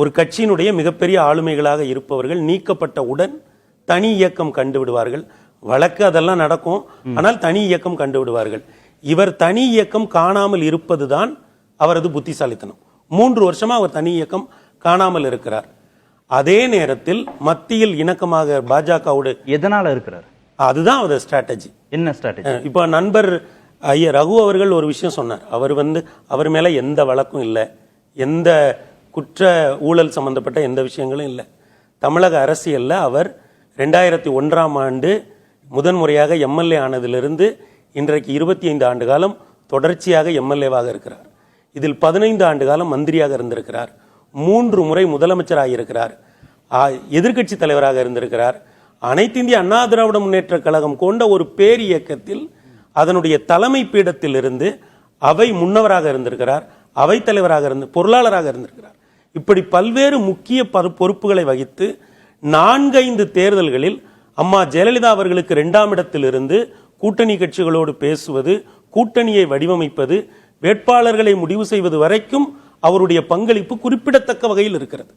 ஒரு கட்சியினுடைய மிகப்பெரிய ஆளுமைகளாக இருப்பவர்கள் நீக்கப்பட்டவுடன் தனி இயக்கம் கண்டு விடுவார்கள் வழக்கு அதெல்லாம் நடக்கும். ஆனால் தனி இயக்கம் கண்டு விடுவார்கள் இவர் தனி இயக்கம் காணாமல் இருப்பதுதான் அவரது புத்திசாலித்தனம். மூன்று வருஷமா அவர் தனி இயக்கம் காணாமல் இருக்கிறார். அதே நேரத்தில் மத்தியில் இணக்கமாக பாஜகவோடு எதனால இருக்கிறார்? அதுதான் அவர் ஸ்ட்ராட்டஜி என்ன ஸ்ட்ராட்டஜி இப்போ நண்பர் ஐயா ரகு அவர்கள் ஒரு விஷயம் சொன்னார். அவர் வந்து அவர் மேல எந்த வழக்கும் இல்லை. எந்த குற்ற ஊழல் சம்பந்தப்பட்ட எந்த விஷயங்களும் இல்லை. தமிழக அரசியலில் அவர் ரெண்டாயிரத்தி ஒன்றாம் ஆண்டு முதன்முறையாக எம்எல்ஏ ஆனதிலிருந்து இன்றைக்கு இருபத்தி ஐந்து ஆண்டு காலம் தொடர்ச்சியாக எம்எல்ஏவாக இருக்கிறார். இதில் பதினைந்து ஆண்டு காலம் மந்திரியாக இருந்திருக்கிறார். மூன்று முறை முதலமைச்சராக இருக்கிறார். எதிர்க்கட்சி தலைவராக இருந்திருக்கிறார். அனைத்து இந்திய அண்ணா திராவிட முன்னேற்ற கழகம் கொண்ட ஒரு பேர் இயக்கத்தில் அதனுடைய தலைமை பீடத்தில் இருந்து அவை முன்னவராக இருந்திருக்கிறார். அவை தலைவராக இருந்து பொருளாளராக இருந்திருக்கிறார். இப்படி பல்வேறு முக்கிய பொறுப்புகளை வகித்து நான்கைந்து தேர்தல்களில் அம்மா ஜெயலலிதா அவர்களுக்கு இரண்டாம் இடத்திலிருந்து கூட்டணி கட்சிகளோடு பேசுவது கூட்டணியை வடிவமைப்பது வேட்பாளர்களை முடிவு செய்வது வரைக்கும் அவருடைய பங்களிப்பு குறிப்பிடத்தக்க வகையில் இருக்கிறது.